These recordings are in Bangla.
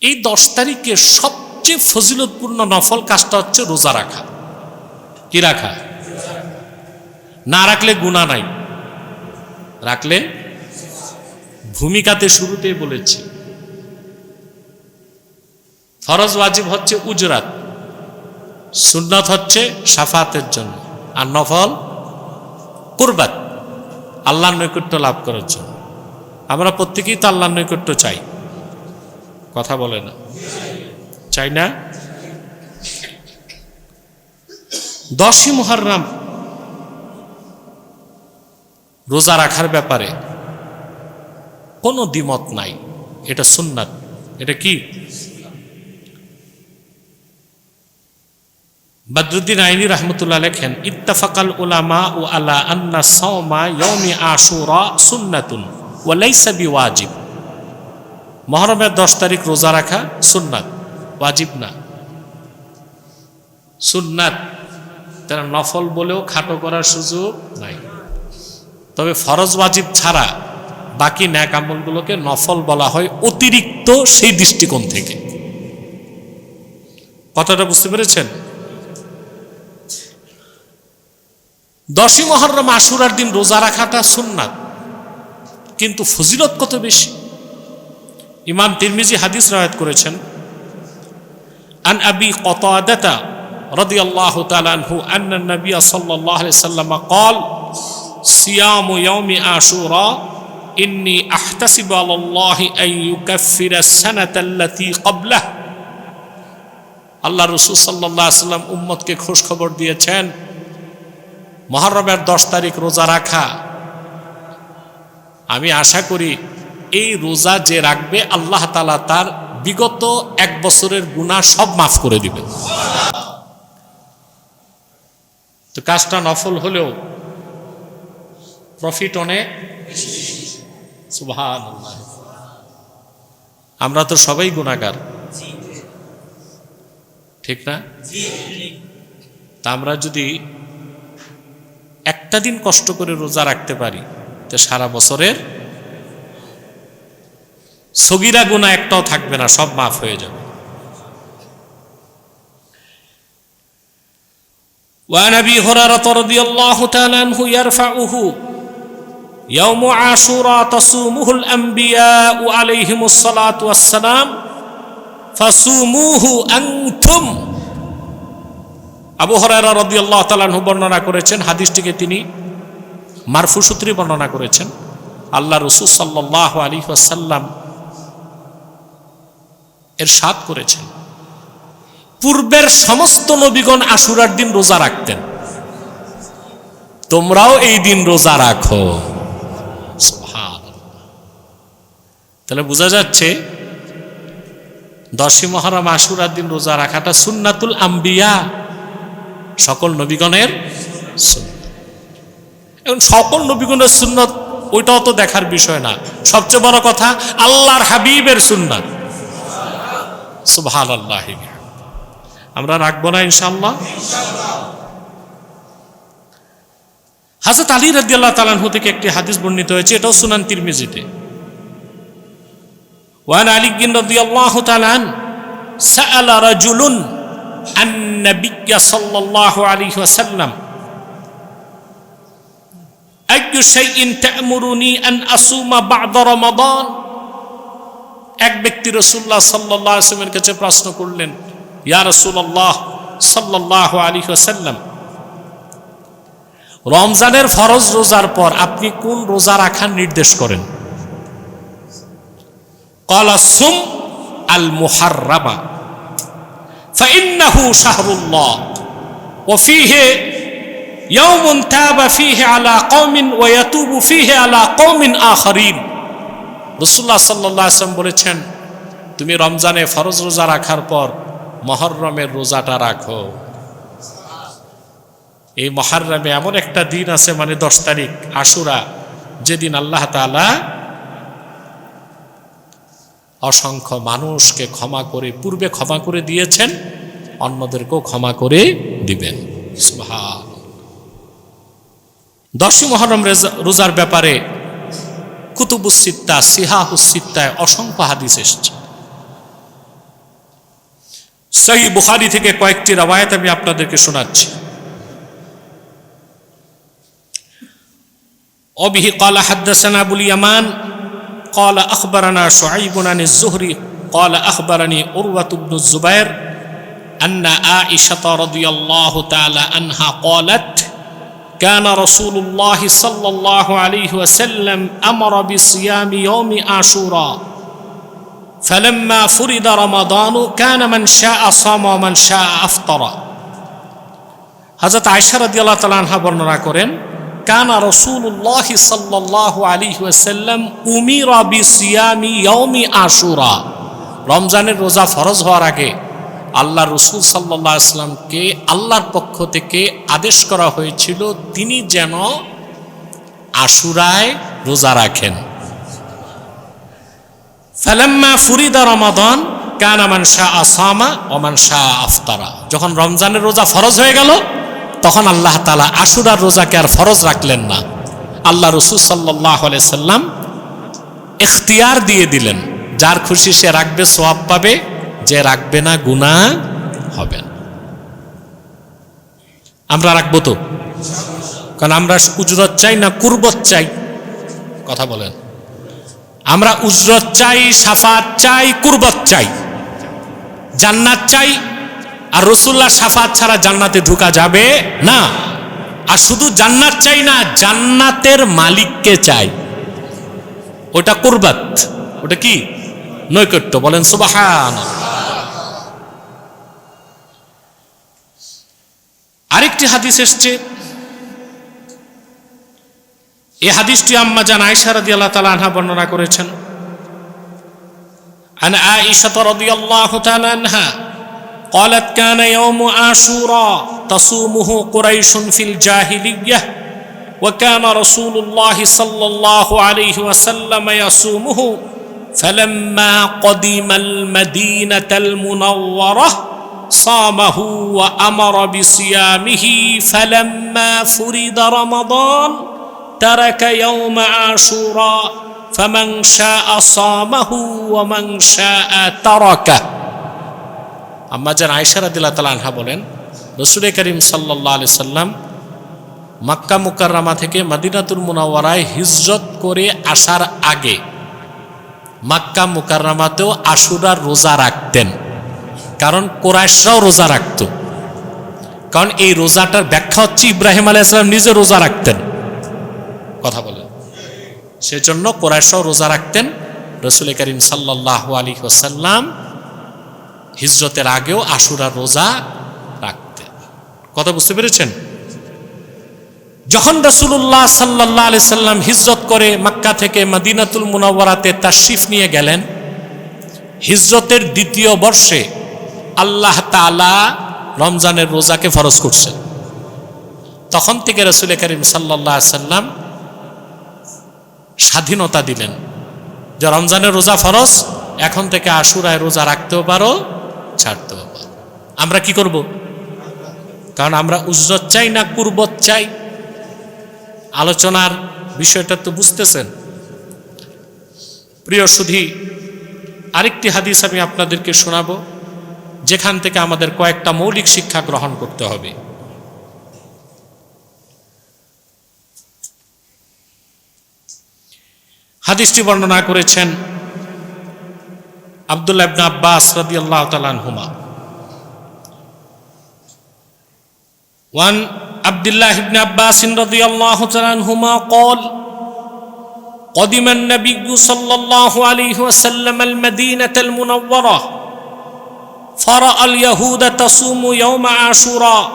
এই দশ তারিখে সবচেয়ে ফজিলতপূর্ণ নফল কাজটা হচ্ছে রোজা রাখা। কি রাখা? না রাখলে গুণা নাই। রাখলে? ভূমিকাতে শুরুতেই বলেছি। ফরজ ওয়াজিব হচ্ছে উজরাত। সুন্নত হচ্ছে সাফাতের জন্য। আর নফল? কুরবাত। আল্লাহর নৈকট্য লাভ করার জন্য। আমরা প্রত্যেকেই তো আল্লাহর নৈকট্য চাই। কথা বলে না। চাই না? দশই মুহররম রোজা রাখার ব্যাপারে কোনো দ্বিমত নাই। এটা সুন্নাত। এটা কি? বদরুদ্দিন আইনি রহমতুল্লাহ লেখেন, ইত্তাফাকাল উলামা ও আলা আন্না সাওমা ইয়মি আশুরা সুন্নাতুন ওয়া লাইসা বিওয়াজিব। মহরমের দশ তারিখ রোজা রাখা সুন্নাত, ওয়াজিব না। সুন্নাত, তারা নফল বলেও খাটো করার সুযোগ নাই। তবে ফরজ ওয়াজিব ছাড়া বাকি ন্যাক আমলগুলোকে নফল বলা হয় অতিরিক্ত সেই দৃষ্টিকোণ থেকে। কথাটা বুঝতে পেরেছেন? দশই মহরম আশুরার দিন রোজা রাখাটা সুন্নাত, কিন্তু ফজিলত কত বেশি? ইমাম তিরমিজি হাদিস রায়াত করেছেন আন আবি কতাদাতা رضي الله تعالى عنه أن النبي صلى الله عليه وسلم قال صيام يوم عاشوراء إني أحتسب على الله أن يكفر السنة التي قبله আল্লাহ রসুল সাল্লাহ সাল্লাম উম্মতকে খোঁজ খবর দিয়েছেন মহরমের দশ তারিখ রোজা রাখা আমি আশা করি এই রোজা যে রাখবে, আল্লাহ তালা তার বিগত এক বছরের গুণা সব মাফ করে দিবে তো কাজটা নফল হলেও প্রফিট অনেক আমরা তো সবাই গুণাগার ঠিক না? তা আমরা যদি একটা দিন কষ্ট করে রোজা রাখতে পারি, তো সারা বছরের সগিরা গুণা একটাও থাকবে না সব মাফ হয়ে যাবে وعن ابي هريره رضي الله تعالى عنه يرفعه يوم عاشوراء تصومه الانبياء عليهم الصلاه والسلام فصوموه انتم আবু হরারা রদি আল্লাহ তালাহু বর্ণনা করেছেন হাদিসটিকে তিনি মারফু সূত্রে বর্ণনা করেছেন আল্লাহ রসুল সাল্লাহ আলী ওয়াসাল্লাম এর সাত করেছেন। পূর্বের সমস্ত নবীগণ আশুরার দিন রোজা রাখতেন। তোমরাও এই দিন রোজা রাখো। তাহলে বোঝা যাচ্ছে দশী মহরম আশুরার দিন রোজা রাখাটা সুন্নাতুল আম্বিয়া, সকল নবীগণের এখন সকল নবীগণের সুন্নত, ওইটাও তো দেখার বিষয় না। সবচেয়ে বড় কথা, আল্লাহর হাবিবের সুন্নাত। সুবহান আল্লাহ আমরা রাখব না ইনশাল্লাহ হাজরত আলী রাজি আল্লাহ তালানহু থেকে একটি হাদিস বর্ণিত হয়েছে, এটাও সুনান তিরমিজিতে। ওয়ান আলী বিন রাদিয়াল্লাহু তাআলা আন সাআলা রাজুলুন আন নাবিয়্য সাল্লাল্লাহু আলাইহি ওয়াসাল্লাম, আইয়ু শাইইন তা'মুরুনি আন আসুমা বা'দা রমাদান? এক ব্যক্তি রাসূলুল্লাহ সাল্লাল্লাহু আলাইহি ওয়াসাল্লামের কাছে প্রশ্ন করলেন ইয়া রাসূলুল্লাহ সাল্লাল্লাহু আলাইহি ওয়াসাল্লাম রমজানের ফরজ রোজার পর আপনি কোন রোজা রাখার নির্দেশ করেন قال صم المحرم فإنه شهر الله وفيه يوم تاب فيه على قوم ويتوب فيه على قوم آخرين রসুল্লাহ সাল্লাহ আসলাম বলেছেন, তুমি রমজানে ফরজ রোজা রাখার পর মহরমের রোজাটা রাখো। এই মহারমে এমন একটা দিন আছে মানে দশ তারিখ, আশুরা, যেদিন আল্লাহ তালা অসংখ্য মানুষকে ক্ষমা করে, পূর্বে ক্ষমা করে দিয়েছেন, অন্যদেরকেও ক্ষমা করে দিবেন। দশই মহরম রোজার ব্যাপারে কুতুবুসিত্তা সিহাহুসিত্তায় অসংখ্য হাদিস এসছে। সহি বুহারি থেকে কয়েকটি রাবায়াত আমি আপনাদেরকে শোনাচ্ছি। অবিহ কলা হাদ্দাসানা আবুল ইয়ামান, কলা আখবরানা সোহাইবুনানি জোহরি কলা আখবরানি উরওয়াতুবনু জুবাইর আন্না আ ইশাত রদিয়াল্লাহ তালা আনহা কলাত كان رسول الله صلى الله عليه وسلم أمر بصيام يوم عاشوراء فلما فرض رمضان كان من شاء صام ومن شاء أفطر হজরত আয়সা রাদিয়াল্লাহ তাআলা আনহা বর্ণনা করেন কানা রাসূলুল্লাহ সাল্লাল্লাহু আলাইহি ওয়াসাল্লাম উমিরা বিসিয়ামি ইয়াউমি আশুরা রমজানের রোজা ফরজ হওয়ার আগে আল্লাহ রসুল সাল্লাহ আসলামকে আল্লাহর পক্ষ থেকে আদেশ করা হয়েছিল, তিনি যেন আশুরায় রোজা রাখেন। ফালাম্মা ফুরিদা রমাদন কানা মানসা আসামা ওমান শাহ আফতারা। যখন রমজানের রোজা ফরজ হয়ে গেল, তখন আল্লাহ তালা আশুরার রোজাকে আর ফরজ রাখলেন না। আল্লাহ রসুল সাল্লাহ সাল্লাম এখতিয়ার দিয়ে দিলেন, যার খুশি সে রাখবে, সোয়াব পাবে। যে রাখবে না গুণা হবে না। আমরা রাখব তো? কারণ আমরা উজরত চাই না, কুরবত চাই। কথা বলেন। আমরা উজরত চাই, সাফাত চাই, কুরবত চাই। জান্নাত চাই, আর রসুল্লাহ সাফাত ছাড়া জান্নাতে ঢুকা যাবে না। আর শুধু জান্নাত চাই না, জান্নাতের মালিককে চাই। ওটা কুরবাত, ওটা কি? নৈকট্য, বলেন সুবাহান আরেকটি হাদিস এসছে এই হাদিসটি আম্মা জান আয়েশা রাদিয়াল্লাহু তাআলা আনহা বর্ণনা করেছেন عن عائشة رضي الله تعالى عنها قالت كان يوم عاشوراء تصومه قريش في الجاهلية وكان رسول الله صلى الله عليه وسلم يصومه فلما قدم المدينة المنورة صامه وأمر بصيامه فلما فرد رمضان ترك يوم عاشوراء فمن شاء صامه ومن شاء تركه আম্মা যান আয়সা রাদিল্লাহ তালা আনহা বলেন রসুল করিম সাল্লাহ আলি সাল্লাম মাক্কা মুকাররামা থেকে মাদিনাতুল মুনাওয়ারায় হিজরত করে আসার আগে মাক্কা মুকাররামাতেও আশুরার রোজা রাখতেন কারণ কোরআশরাও রোজা রাখত। কারণ এই রোজাটার ব্যাখ্যা হচ্ছে ইব্রাহিম আলাইসালাম নিজে রোজা রাখতেন। কথা বলেন। সেজন্য কোরআশরাও রোজা রাখতেন। রসুল করিম সাল্লাহ আলী ওসাল্লাম হিজরতের আগেও আশুরার রোজা রাখতেন। কথা বুঝতে পেরেছেন? যখন রসুল্লাহ সাল্লাহ আলি সাল্লাম হিজরত করে মক্কা থেকে মদিনাতুল মুনাওয়ারাতে তাশরিফ নিয়ে গেলেন, হিজরতের দ্বিতীয় বর্ষে আল্লাহ তালা রমজানের রোজাকে ফরজ করছেন। তখন থেকে রসুল করিম সাল্লাহ সাল্লাম স্বাধীনতা দিলেন যে রমজানের রোজা ফরজ, এখন থেকে আশুরায় রোজা রাখতেও পারো, ছাড়তেও পারো। আমরা কি করব? কারণ আমরা উজরত চাই না কুরবত চাই? আলোচনার বিষয়টা তো বুঝতেছেন। প্রিয় সুধী, আরেকটি হাদিস আমি আপনাদেরকে শোনাবো। যেখান থেকে আমাদের কয়েকটা মৌলিক শিক্ষা গ্রহণ করতে হবে হাদিসটি বর্ণনা করেছেন আবদুল্লাহ ইবনে আব্বাস রাদিয়াল্লাহু তাআলা আনহুমা وعن عبد الله بن عباس رضي الله تعالى عنهما قال قدم النبي صلى الله عليه وسلم المدينة المنورة فرأى اليهود تصوم يوم عاشوراء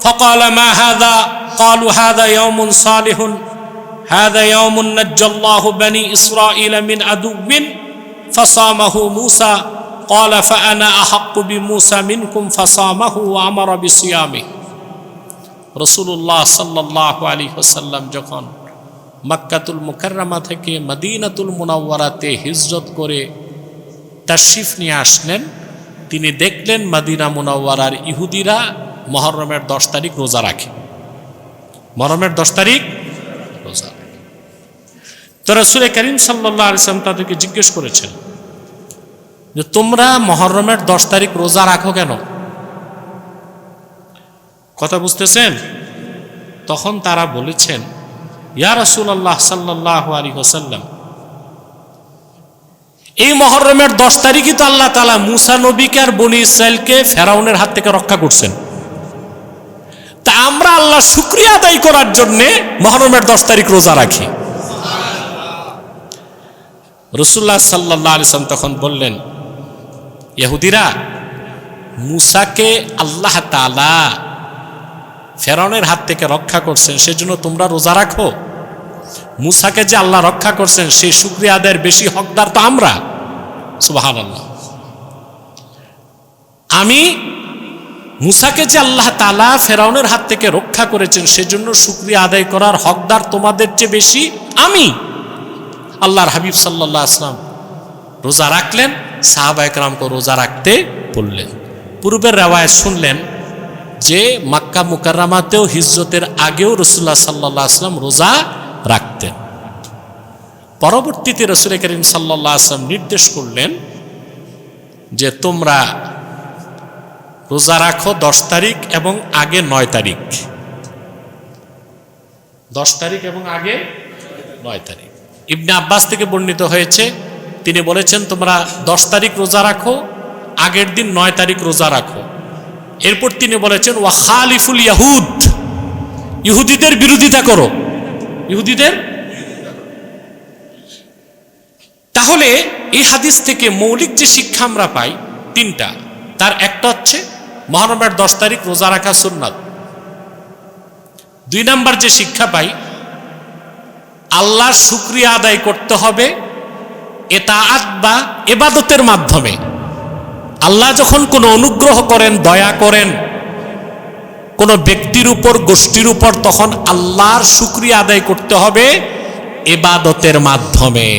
فقال ما هذا قالوا هذا يوم صالح هذا يوم نجى الله بني إسرائيل من عدو فصامه موسى قال فأنا أحق بموسى منكم فصامه وأمر بصيامه রসুল্লাহ সাল্লাহ আলী হোসাল্লাম যখন মাক্কাতুল মুকাররামা থেকে মদিনাতুল মুনাওয়ারাতে হিজরত করে তাশিফ নিয়ে আসলেন তিনি দেখলেন মদিনা মুনাওয়ারার ইহুদিরা মহরমের দশ তারিখ রোজা রাখে। মহরমের দশ তারিখ রোজা রাখে। তো রসুল করিম সাল্লাহ আলিয়াম তাদেরকে জিজ্ঞেস করেছেন যে, তোমরা মহরমের দশ তারিখ রোজা রাখো কেন? কথা বুঝতেছেন? তখন তারা বলেছেন, ইয়া রসুল্লাহ সাল্লাহ আলী হোসাল্লাম এই মহরমের দশ তারিখই তো আল্লাহ তালা মুসা নবীকে আর বনি ইসরায়েলকে ফেরাউনের হাত থেকে রক্ষা করছেন। তা আমরা আল্লাহ শুক্রিয়া আদায় করার জন্যে মহরমের দশ তারিখ রোজা রাখি। রসুল্লাহ সাল্লাহ আলিসাম তখন বললেন, ইহুদিরা, মুসাকে আল্লাহ তালা ফেরাউনের হাত থেকে রক্ষা করছেন, সেজন্য তোমরা রোজা রাখো? মুসাকে যে আল্লাহ রক্ষা করছেন সেই শুক্রিয়া আদায়ের বেশি হকদার তো আমরা। সুবাহান আল্লাহ আমি মুসাকে যে আল্লাহ তালা ফেরাউনের হাত থেকে রক্ষা করেছেন, সেজন্য শুক্রিয়া আদায় করার হকদার তোমাদের চেয়ে বেশি আমি। আল্লাহর হাবিব সাল্লাহ আসলাম রোজা রাখলেন সাহাবা একরামকে রোজা রাখতে বললেন। পূর্বের রেওয়ায় শুনলেন যে, মাক্কা মুকাররামাতেও হিজরতের আগেও রসুল্লাহ সাল্লাহ আসলাম রোজা রাখতেন। পরবর্তীতে রসুল করিম সাল্লাহ আসলাম নির্দেশ করলেন যে তোমরা রোজা রাখো দশ তারিখ এবং আগে নয় তারিখ। দশ তারিখ এবং আগে নয় তারিখ। ইবনে আব্বাস থেকে বর্ণিত হয়েছে, তিনি বলেছেন, তোমরা দশ তারিখ রোজা রাখো, আগের দিন নয় তারিখ রোজা রাখো। এরপর তিনি বলেছেন, ওয়া খালিফুল ইয়াহুদ, ইহুদিদের বিরোধিতা করো। ইহুদিদের? তাহলে এই হাদিস থেকে মৌলিক যে শিক্ষা আমরা পাই, তিনটা। তার একটা হচ্ছে মহরমের দশ তারিখ রোজা রাখা সুন্নাত। দুই নাম্বার যে শিক্ষা পাই, আল্লাহর শুক্রিয়া আদায় করতে হবে এতাআত বা এবাদতের মাধ্যমে। আল্লাহ যখন কোনো অনুগ্রহ করেন, দয়া করেন কোনো ব্যক্তির উপর গোষ্ঠীর উপর তখন আল্লাহর শুক্রিয়া আদায় করতে হবে এবাদতের মাধ্যমে।